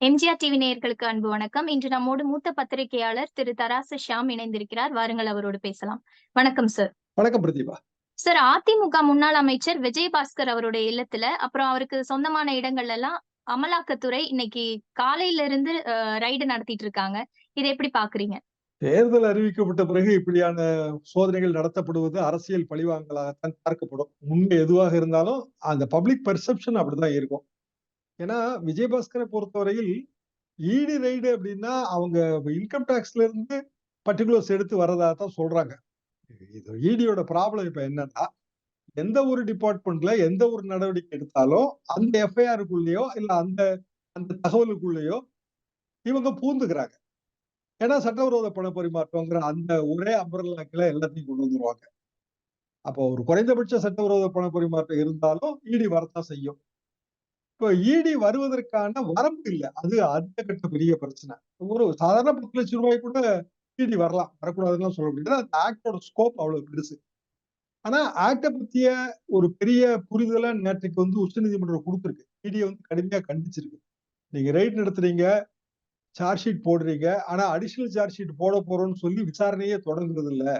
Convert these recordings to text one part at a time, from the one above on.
MGR TV நேயர்களுக்கு அன்பு வணக்கம். இன்று நம்மோடு மூத்த பத்திரிகையாளர் திரு தராசு ஷியாம் இணைந்திருக்கிறார். வாருங்கள் அவரோடு பேசலாம். வணக்கம் சார். வணக்கம் பிரதீபா. சார் அதிமுக முன்னாள் அமைச்சர் விஜயபாஸ்கர் அவருடைய இல்லத்துல, அப்புறம் அவருக்கு சொந்தமான இடங்கள்ல எல்லாம் அமலாக்கத்துறை இன்னைக்கு காலையில இருந்து ரைடு நடத்திட்டு இருக்காங்க. இத எப்படி பார்க்குறீங்க? தேர்தல் அறிவிக்கப்பட்ட பிறகு இப்படியான சோதனைகள் நடத்தப்படுவது அரசியல் பழிவாங்கலாகத்தான் பார்க்கப்படும். உண்மை எதுவாக இருந்தாலும் அந்த பப்ளிக் பெர்செப்ஷன் அப்படிதான் இருக்கும். ஏன்னா விஜயபாஸ்கரை பொறுத்தவரையில் ஈடி ரைடு அப்படின்னா அவங்க இன்கம் டேக்ஸ்ல இருந்து பர்டிகுலர்ஸ் எடுத்து வர்றதா தான் சொல்றாங்க. இது ஈடியோட ப்ராப்ளம் இப்ப என்னன்னா, எந்த ஒரு டிபார்ட்மெண்ட்ல எந்த ஒரு நடவடிக்கை எடுத்தாலும் அந்த எஃப்ஐஆருக்குள்ளேயோ இல்ல அந்த அந்த தகவலுக்குள்ளேயோ இவங்க பூந்துக்கிறாங்க. ஏன்னா சட்டவிரோத பண பரிமாற்றம்ங்கிற அந்த ஒரே அம்பரல்லா எல்லாத்தையும் கொண்டு வந்துருவாங்க. அப்போ ஒரு குறைந்தபட்ச சட்டவிரோத பண பரிமாற்றம் இருந்தாலும் ஈடி வரத்தான் செய்யும். இப்ப ஈடி வருவதற்கான வரம்பு இல்லை அது அடுத்த கட்ட பெரிய பிரச்சனை. ஒரு சாதாரண பத்து லட்சம் ரூபாய் கூட ஈடி வரலாம். வரக்கூடாதுன்னு சொல்ல முடியாது. அந்த ஆக்ட்டோட ஸ்கோப் அவ்வளவு பெருசு. ஆனா ஆக்டை பத்திய ஒரு பெரிய புரிதல நேற்றைக்கு வந்து உச்சநீதிமன்றம் கொடுத்துருக்கு இடியை வந்து கடுமையா கண்டிச்சிருக்கு. நீங்க ரைட் நடத்துறீங்க, சார்ஜ் ஷீட் போடுறீங்க. ஆனா அடிஷனல் சார்ஜ் ஷீட் போட போறோம்னு சொல்லி விசாரணையே தொடங்குறது இல்லை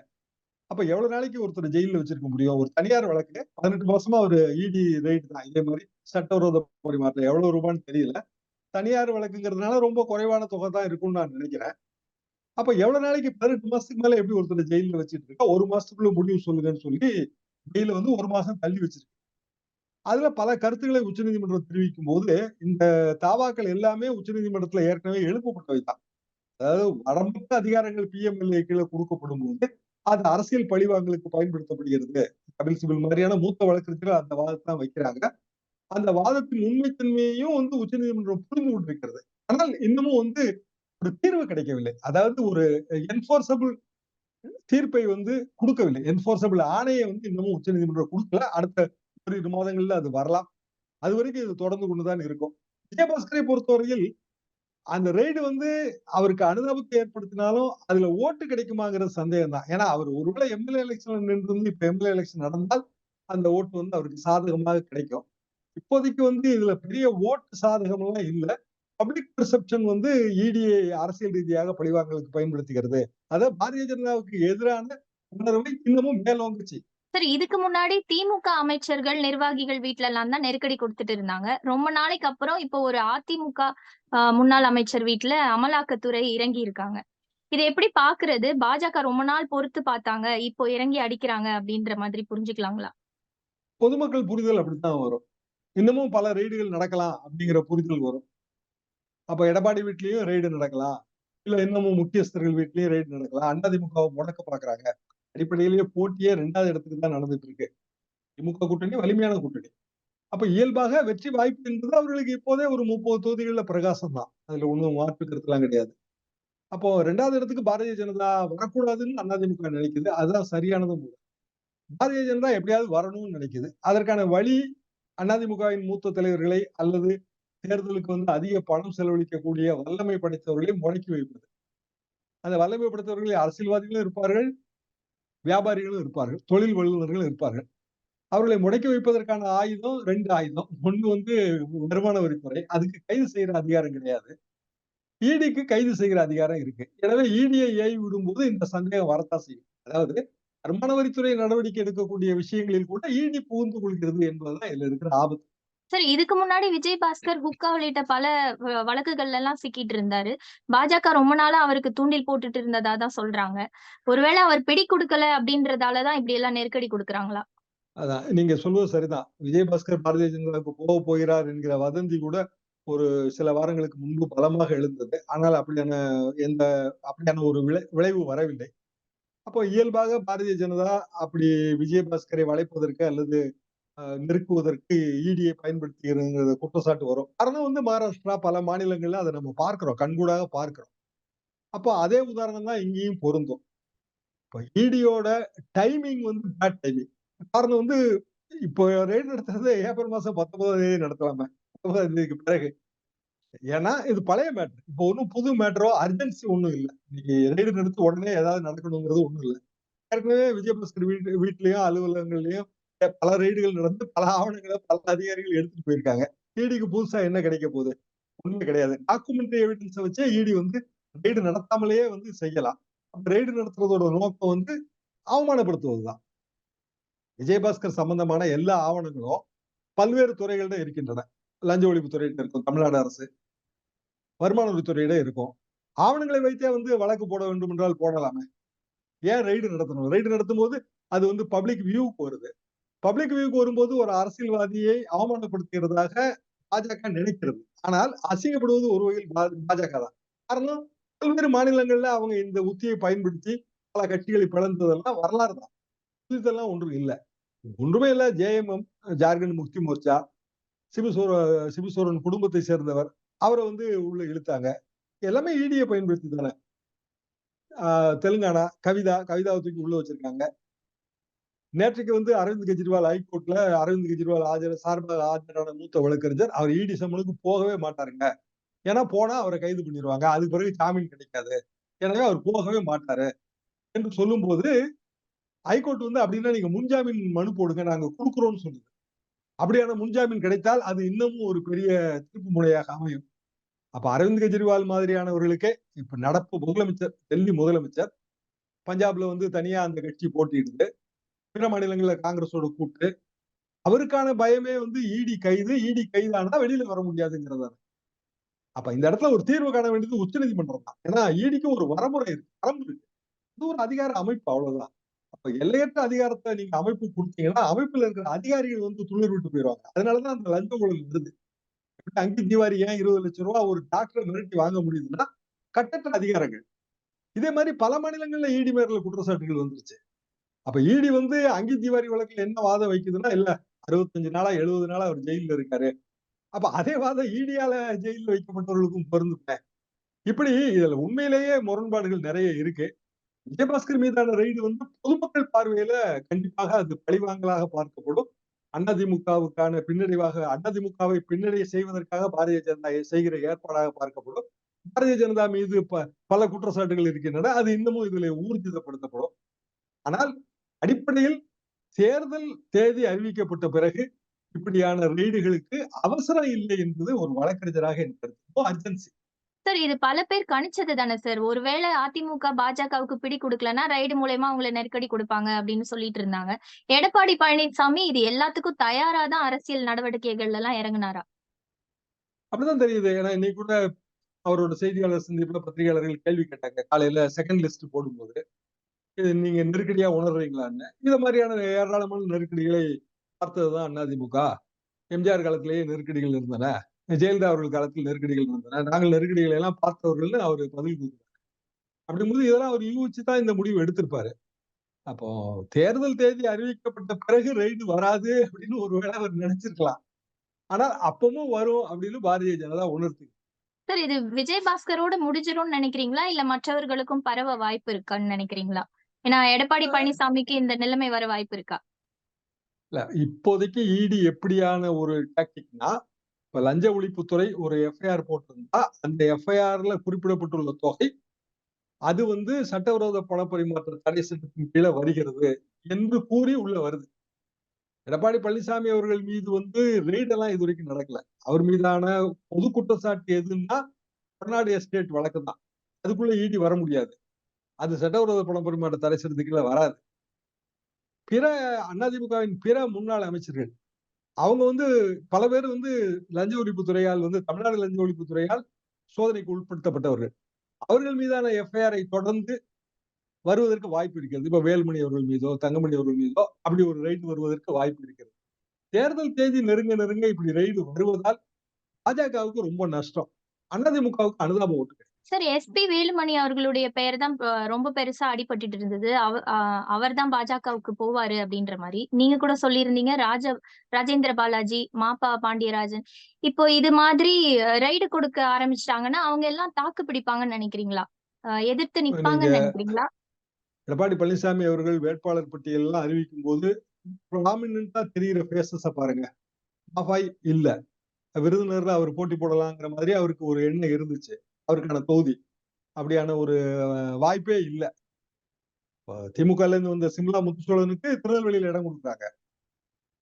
அப்ப எவ்வளவு நாளைக்கு ஒருத்தர ஜெயில்ல வச்சிருக்க முடியும்? ஒரு தனியார் வழக்கு 18 மாசமா ஒரு ஈடி ரெய்ட் தான். இதே மாரி சட்டவிரோத பரிமாற்றம் எவ்வளவு ரூபான்னு தெரியல. தனியார் வழக்குங்கிறதுனால ரொம்ப குறைவான தொகை தான் இருக்கும்னு நான் நினைக்கிறேன். அப்ப எவ்வளவு நாளைக்கு 18 மாசத்துக்கு மேல எப்படி ஒருத்தர ஜெயில்ல வச்சுட்டு இருக்க? 1 மாசத்துக்குள்ள முடிவு சொல்லுங்கன்னு சொல்லி ஜெயில்ல வந்து 1 மாசம் தள்ளி வச்சிருக்கு. அதுல பல கருத்துக்களை உச்சநீதிமன்றம் தெரிவிக்கும்போது, இந்த தாவாக்கள் எல்லாமே உச்சநீதிமன்றத்துல ஏற்கனவே எழுப்பப்பட்டவை தான். அதாவது வரம்பற்ற அதிகாரங்கள் பிஎம்எல்ஏ கீழ குடுக்கப்படும்போது, அது அரசியல் பழிவாங்களுக்கு பயன்படுத்தப்படுகிறது. கபில் சிபில் மாதிரியான மூத்த வழக்கறிஞர்கள் அந்த வாதத்தை தான் வைக்கிறாங்க. அந்த வாதத்தின் உண்மைத்தன்மையையும் வந்து உச்சநீதிமன்றம் புரிந்து கொண்டிருக்கிறது. ஆனால் இன்னமும் வந்து ஒரு தீர்வு கிடைக்கவில்லை. அதாவது ஒரு என்போர்சபிள் தீர்ப்பை வந்து கொடுக்கவில்லை என்போர்சபிள் ஆணைய வந்து இன்னமும் உச்சநீதிமன்றம் கொடுக்கல அடுத்த ஓரிரு மாதங்கள்ல அது வரலாம். அது வரைக்கும் இது தொடர்ந்து கொண்டுதான் இருக்கும். விஜயபாஸ்கரை பொறுத்தவரையில் அந்த ரெய்டு வந்து அவருக்கு அனுதாபத்தை ஏற்படுத்தினாலும், அதுல ஓட்டு கிடைக்குமாங்கிற சந்தேகம் தான். ஏன்னா அவர் ஒருவேளை எம்எல்ஏ நின்று வந்து இப்ப எம்எல்ஏ எலெக்ஷன் நடந்தால், அந்த ஓட்டு வந்து அவருக்கு சாதகமாக கிடைக்கும். இப்போதைக்கு வந்து இதுல பெரிய ஓட்டு சாதகம் எல்லாம் இல்லை பப்ளிக் பெர்செப்ஷன் வந்து ஈடியை அரசியல் ரீதியாக பழிவாங்களுக்கு பயன்படுத்துகிறது. அதாவது பாரதிய ஜனதாவுக்கு எதிரான உணர்வை இன்னமும் மேலோங்குச்சு. சரி இதுக்கு முன்னாடி திமுக அமைச்சர்கள், நிர்வாகிகள் வீட்டுல எல்லாம் தான் நெருக்கடி குடுத்துட்டு இருந்தாங்க. ரொம்ப நாளைக்கு அப்புறம் இப்போ ஒரு அதிமுக முன்னாள் அமைச்சர் வீட்டுல அமலாக்கத்துறை இறங்கி இருக்காங்க. இதை எப்படி பாக்குறது பாஜக ரொம்ப நாள் பொறுத்து பார்த்தாங்க. இப்போ இறங்கி அடிக்கிறாங்க அப்படின்ற மாதிரி புரிஞ்சுக்கலாங்களா? பொதுமக்கள் புரிதல் அப்படித்தான் வரும். இன்னமும் பல ரெய்டுகள் நடக்கலாம் அப்படிங்கிற புரிதல் வரும். அப்ப எடப்பாடி வீட்லயும் ரெய்டு நடக்கலாம். இல்ல இன்னமும் முக்கியஸ்தர்கள் வீட்லயும் ரெய்டு நடக்கலாம். அதிமுகவ முடக்க பாக்குறாங்க அடிப்படையிலேயே போட்டியே ரெண்டாவது இடத்துக்கு தான் நடந்துட்டு இருக்கு. திமுக கூட்டணி வலிமையான கூட்டணி. அப்ப இயல்பாக வெற்றி வாய்ப்பு என்பது அவர்களுக்கு இப்போதே ஒரு 30 தொகுதிகள்ல பிரகாசம் தான். அதுல ஒண்ணும் மாற்று கருத்துலாம் கிடையாது. அப்போ ரெண்டாவது இடத்துக்கு பாரதிய ஜனதா வரக்கூடாதுன்னு அதிமுக நினைக்குது. அதுதான் சரியானதும் கூட. பாரதிய ஜனதா எப்படியாவது வரணும்னு நினைக்குது. அதற்கான வழி அதிமுகவின் மூத்த தலைவர்களை அல்லது தேர்தலுக்கு வந்து அதிக பணம் செலவழிக்கக்கூடிய வல்லமை படைத்தவர்களை முடக்கி வைப்பது. அந்த வல்லமை படைத்தவர்களில் அரசியல்வாதிகளும் இருப்பார்கள். வியாபாரிகளும் இருப்பார்கள். தொழில் வல்லுநர்களும் இருப்பார்கள். அவர்களை முடக்கி வைப்பதற்கான ஆயுதம் ரெண்டு ஆயுதம். ஒன்று வந்து வருமான வரித்துறை. அதுக்கு கைது செய்யற அதிகாரம் கிடையாது. ஈடிக்கு கைது செய்கிற அதிகாரம் இருக்கு. எனவே ஈடியை ஏவி விடும்போது இந்த சந்தேகம் வரத்தான் செய்யும். அதாவது வருமான வரித்துறை நடவடிக்கை எடுக்கக்கூடிய விஷயங்களில் கூட இடி புகுந்து கொள்கிறது என்பதுதான் இதுல இருக்கிற ஆபத்து. சார் இதுக்கு முன்னாடி விஜய் பாஸ்கர் ஹுக்கா உள்ளிட்ட பல வழக்குகள்ல எல்லாம் சிக்கிட்டு இருந்தாரு. பாஜக ரொம்ப நாளா அவருக்கு தூண்டில் போட்டுட்டு இருந்ததா தான் சொல்றாங்க. ஒருவேளை அவர் பிடி கொடுக்கல அப்படின்றதாலதான் இப்படி எல்லாம் நெருக்கடி கொடுக்குறாங்களா அதான் நீங்க சொல்வது சரிதான். விஜயபாஸ்கர் பாரதிய ஜனதாவுக்கு போக போகிறார் என்கிற வதந்தி கூட ஒரு சில வாரங்களுக்கு முன்பு பலமாக எழுந்தது. ஆனால் அப்படியான எந்த அப்படியான ஒரு விளை விளைவு வரவில்லை. அப்போ இயல்பாக பாரதிய ஜனதா அப்படி விஜயபாஸ்கரை வளைப்பதற்கு அல்லது நெருக்குவதற்கு ஈடியை பயன்படுத்துகிறதுங்கிற குற்றச்சாட்டு வரும். காரணம் வந்து மகாராஷ்டிரா பல மாநிலங்கள்ல அதை நம்ம பார்க்கிறோம். கண்கூடாக பார்க்கிறோம். அப்போ அதே உதாரணம் தான் இங்கேயும் பொருந்தும். இப்போ இடியோட டைமிங் வந்து பேட் டைமிங். காரணம் வந்து இப்போ ரெய்டு நடத்துறது ஏப்ரல் மாசம் 19ஆம் தேதி நடத்தலாமே. 19ஆம் தேதிக்கு பிறகு. ஏன்னா இது பழைய மேட்ரு இப்போ ஒன்றும் புது மேட்ரோ அர்ஜென்சி ஒன்றும் இல்லை இன்னைக்கு ரெய்டு நடத்தி உடனே ஏதாவது நடக்கணுங்கிறது ஒன்றும் இல்லை ஏற்கனவே விஜயபாஸ்கர் வீட்டு வீட்லயும், அலுவலகங்கள்லயும் பல ரெய்டுகள் நடந்து பல ஆவணங்களை பல அதிகாரிகள் எடுத்துட்டு போயிருக்காங்க. இடிக்கு புதுசா என்ன கிடைக்க போகுது? ஒண்ணுமே கிடையாது. டாக்குமெண்ட்ரி எவிடன்ஸை வச்சே இடி வந்து ரெய்டு நடத்தாமலேயே வந்து செய்யலாம். ரெய்டு நடத்துறதோட நோக்கம் வந்து அவமானப்படுத்துவதுதான். விஜயபாஸ்கர் சம்பந்தமான எல்லா ஆவணங்களும் பல்வேறு துறைகளிடம் இருக்கின்றன. லஞ்ச ஒழிப்பு துறையிட்ட இருக்கும் தமிழ்நாடு அரசு. வருமான வரித்துறையிட இருக்கும். ஆவணங்களை வைத்தே வந்து வழக்கு போட வேண்டும் என்றால் போடலாமே. ஏன் ரைடு நடத்தணும்? ரைடு நடத்தும் போது அது வந்து பப்ளிக் வியூக்கு வருது. பப்ளிக் வியூக்கு வரும்போது ஒரு அரசியல்வாதியை அவமானப்படுத்துகிறதாக பாஜக நினைக்கிறது. ஆனால் அசிங்கப்படுவது ஒரு வகையில் பாஜக தான். காரணம் பல்வேறு மாநிலங்கள்ல அவங்க இந்த உத்தியை பயன்படுத்தி பல கட்சிகளை பிளந்ததெல்லாம் வரலாறு தான். புதிதெல்லாம் ஒன்றும் இல்லை. ஒன்றுமே இல்லை. ஜேஎம்எம் ஜார்க்கண்ட் முக்தி மோர்ச்சா சிவசோர சிவசோரன் குடும்பத்தை சேர்ந்தவர் அவரை வந்து உள்ள இழுத்தாங்க. எல்லாமே ஈடியை பயன்படுத்தி தானே தெலுங்கானா கவிதா கவிதாவை தூக்கி உள்ள வச்சிருக்காங்க. நேற்றைக்கு வந்து அரவிந்த் கெஜ்ரிவால் ஹைகோர்ட்ல அரவிந்த் கெஜ்ரிவால் ஆஜர் சார்பாக ஆஜரான மூத்த வழக்கறிஞர் அவர் இடி சம்மனுக்கு போகவே மாட்டாருங்க. ஏன்னா போனா அவரை கைது பண்ணிடுவாங்க அதுக்கு பிறகு ஜாமீன் கிடைக்காது. எனவே அவர் போகவே மாட்டாரு. என்று சொல்லும் போது ஹைகோர்ட் வந்து அப்படின்னா நீங்க முன்ஜாமீன் மனு போடுங்க. நாங்க கொடுக்குறோம்னு சொல்லுது. அப்படியான முன்ஜாமீன் கிடைத்தால் அது இன்னமும் ஒரு பெரிய திருப்பு முனையாக அமையும். அப்ப அரவிந்த் கெஜ்ரிவால் மாதிரியானவர்களுக்கே இப்ப நடப்பு முதலமைச்சர் டெல்லி முதலமைச்சர் பஞ்சாப்ல வந்து தனியா அந்த கட்சி போட்டியிடுது. பிற மாநிலங்கள்ல காங்கிரஸோட கூட்டு அவருக்கான பயமே வந்து இடி கைது இடி கைதானா வெளியில வர முடியாதுங்கிறதா அப்ப இந்த இடத்துல ஒரு தீர்வு காண வேண்டியது உச்ச நீதிமன்றம் தான். ஏன்னா இடிக்கும் ஒரு வரமுறை இருக்கு வரம்பு இருக்கு. இது ஒரு அதிகார அமைப்பு அவ்வளவுதான். அப்ப எல்லையற்ற அதிகாரத்தை நீங்க அமைப்பு கொடுத்தீங்கன்னா அமைப்புல இருக்கிற அதிகாரிகள் வந்து துளிர் விட்டு போயிடுவாங்க அதனாலதான் அந்த லஞ்ச ஊழல் வருது. அங்கி திவாரி ஏன் இருபது லட்சம் ரூபாய் ஒரு டாக்டர் மிரட்டி வாங்க முடியுதுன்னா கட்டற்ற அதிகாரங்கள். இதே மாதிரி பல மாநிலங்கள்ல இடி மேல குற்றச்சாட்டுகள் வந்துருச்சு. அப்ப இடி வந்து அங்கி திவாரி வழக்குல என்ன வாதம் வைக்குதுன்னா இல்ல அறுபத்தஞ்சு நாளா எழுபது நாளா அவர் ஜெயில இருக்காரு. அப்ப அதே வாதம் ஈடியால ஜெயிலில் வைக்கப்பட்டவர்களுக்கும் பொருந்துப்பேன் இப்படி இதுல உண்மையிலேயே முரண்பாடுகள் நிறைய இருக்கு. விஜயபாஸ்கர் மீதான ரெய்டு வந்து பொதுமக்கள் பார்வையில கண்டிப்பாக அது பழிவாங்கலாக பார்க்கப்படும். அதிமுகவுக்கான பின்னடைவாக அதிமுகவை பின்னடைய செய்வதற்காக பாரதிய ஜனதா செய்கிற ஏற்பாடாக பார்க்கப்படும். பாரதிய ஜனதா மீது பல குற்றச்சாட்டுகள் இருக்கின்றன. அது இன்னமும் இதுல ஊர்ஜிதப்படுத்தப்படும். ஆனால் அடிப்படையில் தேர்தல் தேதி அறிவிக்கப்பட்ட பிறகு இப்படியான ரெய்டுகளுக்கு அவசரம் இல்லை என்பது ஒரு வழக்கறிஞராக எனக்கு அர்ஜென்சி. சார் இது பல பேர் கணிச்சது தானே சார். ஒருவேளை அதிமுக பாஜகவுக்கு பிடி கொடுக்கலன்னா ரைடு மூலயமா அவங்களை நெருக்கடி கொடுப்பாங்க அப்படின்னு சொல்லிட்டு இருந்தாங்க. எடப்பாடி பழனிசாமி இது எல்லாத்துக்கும் தயாரா தான் அரசியல் நடவடிக்கைகள் எல்லாம் இறங்குனாரா? அப்படிதான் தெரியுது. ஏன்னா இன்னைக்கு கூட அவரோட செய்தியாளர் சந்திப்புல பத்திரிகையாளர்கள் கேள்வி கேட்டாங்க. காலையில செகண்ட் லிஸ்ட் போடும்போது. இது நீங்க நெருக்கடியா உணர்றீங்களான்னு இந்த மாதிரியான ஏராளமான நெருக்கடிகளை பார்த்ததுதான் அதிமுக எம்ஜிஆர் காலத்திலேயே நெருக்கடிகள் இருந்தன. ஜெயலலிதா அவர்கள் காலத்தில் நெருக்கடிகள் இருந்தன. நாங்கள் நெருக்கடிகளை எல்லாம் பார்த்தவர்கள் அவர் பதில் கொடுத்தார். அப்படிங்கும்போது இதெல்லாம் அவர் யூகிச்சு தான் இந்த முடிவு எடுத்திருப்பாரு. அப்போ தேர்தல் தேதி அறிவிக்கப்பட்ட பிறகு ரெய்டு வராது அப்படின்னு ஒருவேளை அவர் நினைச்சிருக்கலாம். ஆனால் அப்பவும் வரும் அப்படின்னு பாரதிய ஜனதா உணர்த்து சார் இது விஜயபாஸ்கரோட முடிஞ்சிரும்னு நினைக்கிறீங்களா? இல்ல மற்றவர்களுக்கும் பரவ வாய்ப்பு இருக்கான்னு நினைக்கிறீங்களா? ஏன்னா எடப்பாடி பழனிசாமிக்கு இந்த நிலைமை வர வாய்ப்பு இருக்கா? இல்ல இப்போதைக்கு இடி எப்படியான ஒரு டாக்டிக்னா இப்ப லஞ்ச ஒழிப்புத்துறை ஒரு எஃப்ஐஆர் போட்டிருந்தா அந்த எஃப்ஐஆர்ல குறிப்பிடப்பட்டுள்ள தொகை அது வந்து சட்டவிரோத பண பரிமாற்ற தடை சட்டத்தின் கீழே வருகிறது என்று கூறி உள்ள வருது. எடப்பாடி பழனிசாமி அவர்கள் மீது வந்து ரெய்ட் எல்லாம் இது வரைக்கும் நடக்கல. அவர் மீதான பொது குற்றச்சாட்டு எதுன்னா கொடநாடு எஸ்டேட் வழக்கு தான் அதுக்குள்ள ஈடி வர முடியாது. அது சட்டவிரோத பண பரிமாற்ற தடை சட்டத்துக்குள்ள வராது. பிற அதிமுகவின் பிற முன்னாள் அமைச்சர்கள் அவங்க வந்து பல பேர் வந்து லஞ்ச ஒழிப்பு துறையால் வந்து தமிழ்நாடு லஞ்ச ஒழிப்பு துறையால் சோதனைக்கு உட்படுத்தப்பட்டவர்கள். அவர்கள் மீதான எஃப்ஐஆரை தொடர்ந்து வருவதற்கு வாய்ப்பு இருக்கிறது. இப்ப வேலுமணி அவர்கள் மீதோ தங்கமணி அவர்கள் மீதோ அப்படி ஒரு ரைடு வருவதற்கு வாய்ப்பு இருக்கிறது. தேர்தல் தேதி நெருங்க நெருங்க இப்படி ரைடு வருவதால் பாஜகவுக்கு ரொம்ப நஷ்டம். அதிமுகவுக்கு அனுதாபம் ஓட்டு சார் எஸ்பி வேலுமணி அவர்களுடைய பெயர் தான் ரொம்ப பெருசா அடிபட்டு இருந்தது. அவர் தான் பாஜகவுக்கு போவாரு அப்படின்ற மாதிரி. நீங்க கூட சொல்லியிருந்தீங்க. ராஜ ராஜேந்திர பாலாஜி மாப்பா பாண்டியராஜன். இப்போ இது மாதிரி ரைடு கொடுக்க ஆரம்பிச்சிட்டாங்கன்னா அவங்க எல்லாம் தாக்கு பிடிப்பாங்கன்னு நினைக்கிறீங்களா? எதிர்த்து நிப்பாங்கன்னு நினைக்கிறீங்களா? எடப்பாடி பழனிசாமி அவர்கள் வேட்பாளர் பட்டியல் எல்லாம் அறிவிக்கும் போது ப்ராமினா தெரிகிற பாருங்க. இல்ல. விருதுநர்ல அவர் போட்டி போடலாங்கிற மாதிரி அவருக்கு ஒரு எண்ணம் இருந்துச்சு. அவருக்கான தொகுதி அப்படியான ஒரு வாய்ப்பே இல்லை திமுக இருந்து வந்த சிம்லா முத்துசோழனுக்கு திருநெல்வேலியில இடம் கொடுக்குறாங்க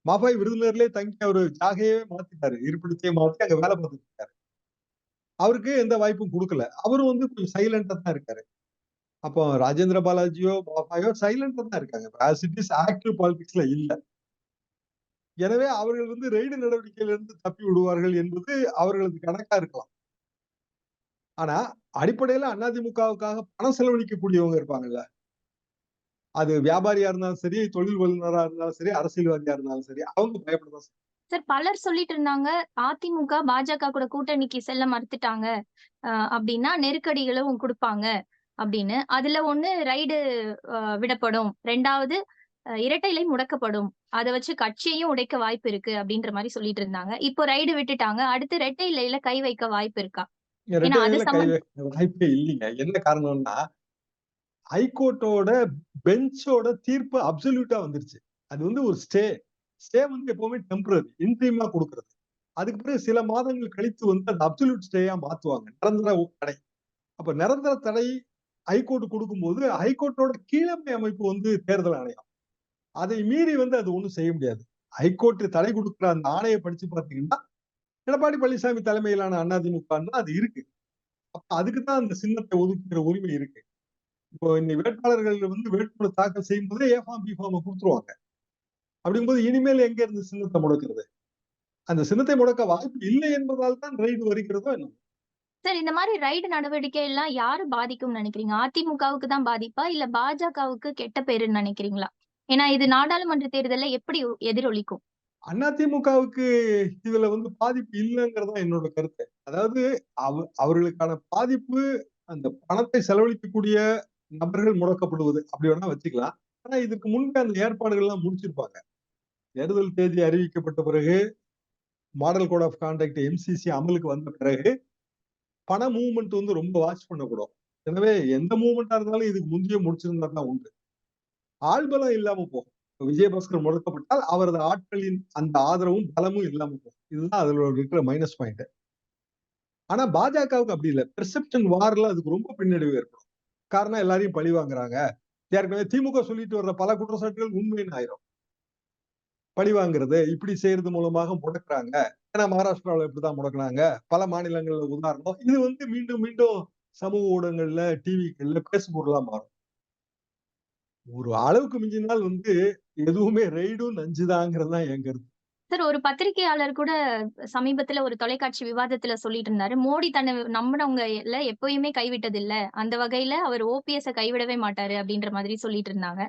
மாபாய் விருதுநர்லயே தங்கி அவர் ஜாகையே மாத்திட்டாரு இருப்பிடத்தையே மாத்தி அங்க வேலை பார்த்துட்டு இருக்காரு அவருக்கு எந்த வாய்ப்பும் கொடுக்கல அவரும் வந்து கொஞ்சம் சைலன்ட்டா தான் இருக்காரு. அப்போ ராஜேந்திர பாலாஜியோ, பாபாயோ சைலண்டா தான் இருக்காங்க. ஆஸ் இட் இஸ் ஆக்டிவ் பாலிடிக்ஸ்ல இல்ல. எனவே அவர்கள் வந்து ரெய்டு நடவடிக்கையிலிருந்து தப்பி விடுவார்கள் என்பது அவர்களது கணக்கா இருக்கலாம். ஆனா, அடிப்படையில அதிமுகவுக்காக பணம் செலவழிக்கக்கூடியவங்க இருப்பாங்கல்ல. அது வியாபாரியா இருந்தாலும் சரி, தொழில் வல்லுநரா இருந்தாலும் சரி, அரசியல்வாதியா இருந்தாலும் சரி, அவங்க பயப்பட தான் சார் பலர் சொல்லிட்டு இருந்தாங்க, அதிமுக, பாஜக கூட கூட்டணிக்கு செல்ல மறுத்துட்டாங்க. அப்படின்னா நெருக்கடிகளும் கொடுப்பாங்க அப்படின்னு. அதுல ஒண்ணு ரைடு விடப்படும். 2வது அ இரட்டை இலை முடக்கப்படும். அதை வச்சு கட்சியையும் உடைக்க வாய்ப்பு இருக்கு அப்படின்ற மாதிரி சொல்லிட்டு இருந்தாங்க. இப்போ ரைடு விட்டுட்டாங்க. அடுத்து இரட்டை இலையில கை வைக்க வாய்ப்பு இருக்கா? வாய்ப்பே இல்லீங்க. என்ன காரணம்னா, ஹைகோர்ட்டோட பெஞ்சோட தீர்ப்பு அப்சல்யூட்டா வந்துருச்சு. அது வந்து ஒரு ஸ்டே. ஸ்டே வந்து எப்பவுமே டெம்பரரி. இன்ட்ரீமா குடுக்குறது. அதுக்கு பிறகு சில மாதங்கள் கழித்து வந்து அந்த அப்சல்யூட் ஸ்டேயா மாத்துவாங்க. நிரந்தர தடை. அப்ப நிரந்தர தடை ஹைகோர்ட் குடுக்கும்போது, ஹைகோர்ட்டோட கீழமை அமைப்பு வந்து தேர்தல் ஆணையம். அதை மீறி வந்து அது ஒண்ணும் செய்ய முடியாது. ஹைகோர்ட் தடை குடுக்குற அந்த ஆணைய படிச்சு பார்த்தீங்கன்னா, எடப்பாடி பழனிசாமி தலைமையிலான அதிமுகன்னா அது இருக்கு. அப்ப அதுக்கு தான் அந்த சின்னத்தை ஒதுக்குற உரிமை இருக்கு. இப்போ இந்த வேட்பாளர்கள் வந்து வேட்புமனு தாக்கல் செய்யும்போதே ஏ ஃபார்ம், பி ஃபார்ம் கொடுத்துருவாங்க அப்படிங்கும்போது இனிமேல் எங்க இருந்து சின்னத்தை முடக்கிறது அந்த சின்னத்தை முடக்க வாய்ப்பு இல்லை என்பதால் தான் ரைடு வருகிறதோ என்ன சார் இந்த மாதிரி ரைடு நடவடிக்கை எல்லாம் யாரு பாதிக்கும்னு நினைக்கிறீங்க அதிமுகவுக்கு தான் பாதிப்பா? இல்ல பாஜகவுக்கு கெட்ட பேருன்னு நினைக்கிறீங்களா ஏன்னா இது நாடாளுமன்ற தேர்தல்ல எப்படி எதிரொலிக்கும்? அதிமுகவுக்கு இதுல வந்து பாதிப்பு இல்லைங்கிறதா என்னோட கருத்து. அதாவது அவ அவர்களுக்கான பாதிப்பு அந்த பணத்தை செலவழிக்கக்கூடிய நபர்கள் முடக்கப்படுவது. அப்படி வேணா வச்சுக்கலாம். ஆனா இதுக்கு முன்பே அந்த ஏற்பாடுகள் எல்லாம் முடிச்சிருப்பாங்க. தேர்தல் தேதி அறிவிக்கப்பட்ட பிறகு, model code of conduct MCC அமலுக்கு வந்த பிறகு, பண மூவ்மெண்ட் வந்து ரொம்ப வாட்ச் பண்ணக்கூடும் எனவே எந்த மூவ்மெண்டா இருந்தாலும் இதுக்கு முந்தைய முடிச்சிருந்தா தான் உண்டு. ஆள்பலம் இல்லாம போகும். விஜயபாஸ்கர் முடக்கப்பட்டால் அவரது ஆட்களின் அந்த ஆதரவும், பலமும் இல்லாம போகும். இதுதான் அதுல இருக்கிற மைனஸ் பாயிண்ட். ஆனா பாஜகவுக்கு அப்படி இல்லை பெர்செப்ஷன் வார்ல அதுக்கு ரொம்ப பின்னடைவு ஏற்படும். காரணம் எல்லாரையும் பழி வாங்குறாங்க. ஏற்கனவே திமுக சொல்லிட்டு வர்ற பல குற்றச்சாட்டுகள் உண்மைன்னு ஆயிரும். பழி வாங்குறது, இப்படி செய்யறது மூலமாக முடக்குறாங்க. ஏன்னா மகாராஷ்டிராவுல இப்படித்தான் முடக்குனாங்க. பல மாநிலங்கள்ல உதாரணம். இது வந்து மீண்டும் மீண்டும் சமூக ஊடகங்கள்ல, டிவிகள்ல பேசுபொருளா மாறும். ஒரு அளவுக்கு மிஞ்சினால் வந்து எதுவுமே ரெய்டும் நஞ்சுதாங்கிறது தான் என் கருத்து. சார் ஒரு பத்திரிகையாளர் கூட சமீபத்துல ஒரு தொலைக்காட்சி விவாதத்துல சொல்லிட்டு இருந்தாரு. மோடி தன்னை நம்புனவங்கல எப்பயுமே கைவிட்டது இல்ல அந்த வகையில அவர் ஓபிஎஸ் கைவிடவே மாட்டாரு அப்படின்ற மாதிரி சொல்லிட்டு இருந்தாங்க.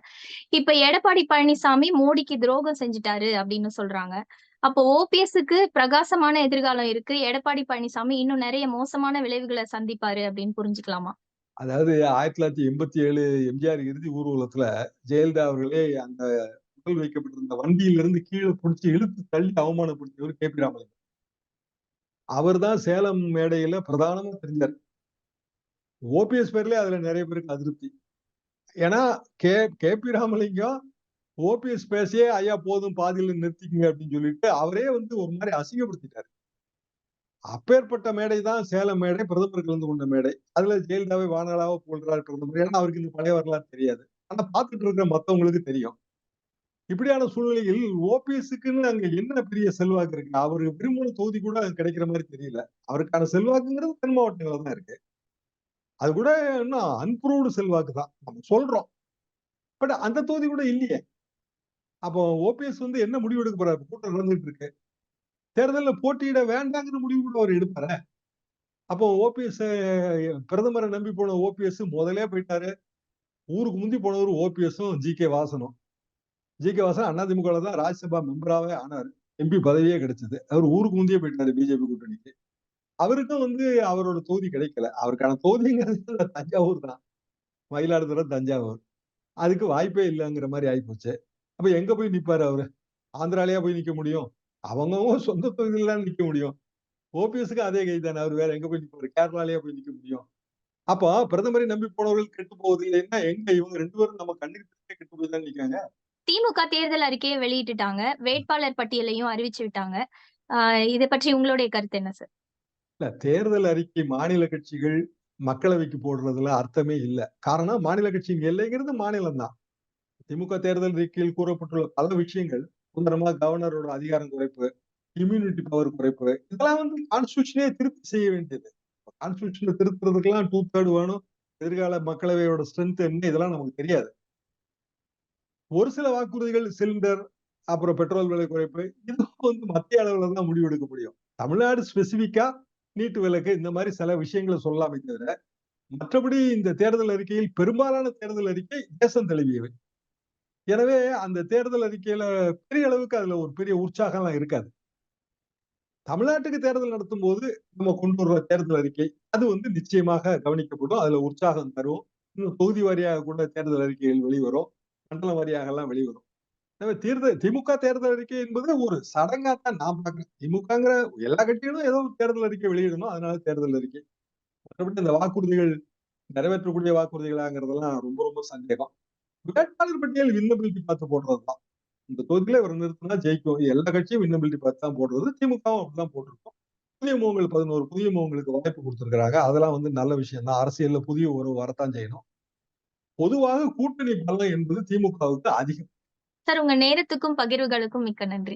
இப்ப எடப்பாடி பழனிசாமி மோடிக்கு துரோகம் செஞ்சுட்டாரு அப்படின்னு சொல்றாங்க. அப்போ ஓபிஎஸ்க்கு பிரகாசமான எதிர்காலம் இருக்கு. எடப்பாடி பழனிசாமி இன்னும் நிறைய மோசமான விளைவுகளை சந்திப்பாரு அப்படின்னு புரிஞ்சுக்கலாமா? அதாவது 1987 எம்ஜிஆர் இறுதி ஊர்வலத்துல ஜெயலலிதா அவர்களே அந்த உடல் வைக்கப்பட்டிருந்த வண்டியிலிருந்து கீழே பிடிச்சி இழுத்து தள்ளி அவமானப்படுத்தியவர் கே.பி. ராமலிங்கம். அவர் தான் சேலம் மேடையில பிரதானமா தெரிஞ்சார் ஓபிஎஸ் பேர்லயே அதுல நிறைய பேருக்கு அதிருப்தி. ஏன்னா K K P Ramalingam OPS பேசியே ஐயா போதும் பாதியில நிறுத்திக்கங்க அப்படின்னு சொல்லிட்டு அவரே வந்து ஒரு மாதிரி அசிங்கப்படுத்திட்டாரு. அப்பேற்பட்ட மேடை தான் சேலம் மேடை, பிரதமர் கலந்து கொண்ட மேடை. அதுல ஜெயலலிதாவை வானலாக போல்றார் பிரதமர். ஏன்னா அவருக்கு இந்த பழைய வரலாறு தெரியாது. ஆனா பார்த்துட்டு இருக்கிற மத்தவங்களுக்கு தெரியும். இப்படியான சூழ்நிலையில் ஓபிஎஸ்க்குன்னு அங்க என்ன பெரிய செல்வாக்கு இருக்கு? அவரு விரும்பின தொகுதி கூட கிடைக்கிற மாதிரி தெரியல. அவருக்கான செல்வாக்குங்கிறது தென் மாவட்டங்கள தான் இருக்கு. அது கூட என்ன அன்ப்ரூவ்டு செல்வாக்கு தான். நம்ம சொல்றோம். பட் அந்த தொகுதி கூட இல்லையே. அப்போ ஓபிஎஸ் வந்து என்ன முடிவு எடுக்க போறாரு? கூட்டம் நடந்துட்டு இருக்கு. தேர்தலில் போட்டியிட வேண்டாங்கிற முடிவு கூட அவர் எடுப்பார அப்போ ஓபிஎஸ் பிரதமரை நம்பி போன ஓபிஎஸ் முதலே போயிட்டாரு. ஊருக்கு முந்தி போனவர் ஓபிஎஸும், ஜி.கே. வாசனும். ஜி கே வாசன் அதிமுகல தான் ராஜ்யசபா மெம்பராகவே ஆனாரு. எம்பி பதவியே கிடைச்சது. அவர் ஊருக்கு முந்தியே போயிட்டாரு பிஜேபி கூட்டணிக்கு. அவருக்கும் வந்து அவரோட தொகுதி கிடைக்கல. அவருக்கான தொகுதிங்கிறது தஞ்சாவூர் தான். மயிலாடுதுறை, தஞ்சாவூர். அதுக்கு வாய்ப்பே இல்லங்கிற மாதிரி ஆயிப்போச்சு. அப்ப எங்க போய் நிப்பாரு அவரு? ஆந்திராலயா போய் நிக்க முடியும்? அவங்கவங்க சொந்த தொகுதியில தான் நிக்க முடியும். ஓபிஎஸ்ஸுக்கு அதே கை தானே. அவரு வேற எங்க போய் நிப்பாரு? கேரளாலயா போய் நிக்க முடியும்? அப்போ பிரதமரை நம்பி போனவர்கள் கெட்டு போவதில்லைன்னா எங்க இவங்க 2 பேரும் நம்ம கண்ணுக்கு கெட்டு போய் தான் நிக்காங்க. திமுக தேர்தல் அறிக்கைய வெளியிட்டுட்டாங்க. வேட்பாளர் பட்டியலையும் அறிவிச்சு விட்டாங்க. இத பற்றி உங்களுடைய கருத்து என்ன சார்? இல்ல தேர்தல் அறிக்கை மாநில கட்சிகள் மக்களவைக்கு போடுறதுல அர்த்தமே இல்ல. காரணம் மாநில கட்சியின் எல்லைங்கிறது மாநிலம் தான். திமுக தேர்தல் அறிக்கையில் கூறப்பட்டுள்ள பல விஷயங்கள், உதாரணமா கவர்னரோட அதிகாரம் குறைப்பு, இம்யூனிட்டி பவர் குறைப்பு, இதெல்லாம் வந்து கான்ஸ்டியூஷனே திருப்தி செய்ய வேண்டியது. கான்ஸ்டியூஷனை திருத்துறதுக்கெல்லாம் டூ தேர்ட் வேணும். எதிர்கால மக்களவையோட ஸ்ட்ரென்த் என்ன இதெல்லாம் நமக்கு தெரியாது. ஒரு சில வாக்குறுதிகள் சிலிண்டர் அப்புறம் பெட்ரோல் விலை குறைப்பு இது வந்து மத்திய அளவுல தான் முடிவெடுக்க முடியும். தமிழ்நாடு ஸ்பெசிபிக்கா நீட்டு விலக்கு இந்த மாதிரி சில விஷயங்களை சொல்லலாமே தவிர மற்றபடி இந்த தேர்தல் அறிக்கையில் பெரும்பாலான தேர்தல் அறிக்கை தேசம் தழுவியவை. எனவே அந்த தேர்தல் அறிக்கையில பெரிய அளவுக்கு அதுல ஒரு பெரிய உற்சாகம்லாம் இருக்காது. தமிழ்நாட்டுக்கு தேர்தல் நடத்தும் போது நம்ம கொண்டு வர்ற தேர்தல் அறிக்கை அது வந்து நிச்சயமாக கவனிக்கப்படும். அதுல உற்சாகம் தரும். இன்னும் தொகுதி வாரியாக கூட தேர்தல் அறிக்கைகள் வெளிவரும். மண்டல வாரியாக எல்லாம் வெளிவரும். எனவே தேர்தல் திமுக தேர்தல் அறிக்கை என்பது ஒரு சடங்கா தான் நான் பார்க்கறேன். திமுகங்கிற எல்லா கட்சிகளும் ஏதோ ஒரு தேர்தல் அறிக்கை வெளியிடணும். அதனால தேர்தல் அறிக்கை. மற்றபடி இந்த வாக்குறுதிகள் நிறைவேற்றக்கூடிய வாக்குறுதிகளாங்கிறதெல்லாம் ரொம்ப ரொம்ப சந்தேகம். வேட்பாளர் பட்டியல் விண்ணபிலிட்டி பார்த்து போடுறதுதான். இந்த தொகுதியில இவர் நிறுத்தினா ஜெயிக்கும். எல்லா கட்சியும் விண்ணபிலிட்டி பார்த்து தான் போடுறது. திமுகவும் அப்படிதான் போட்டிருக்கோம். புதிய முகங்கள் பதினோரு புதிய முகங்களுக்கு வாய்ப்பு கொடுத்துருக்கிறாங்க. அதெல்லாம் வந்து நல்ல விஷயம் தான் அரசியல்ல புதிய உறவு வரத்தான் செய்யணும். பொதுவாக கூட்டணி பலம் என்பது திமுகவுக்கு அதிகம். சார் உங்க நேரத்துக்கும் பகிர்வுகளுக்கும் மிக்க நன்றி.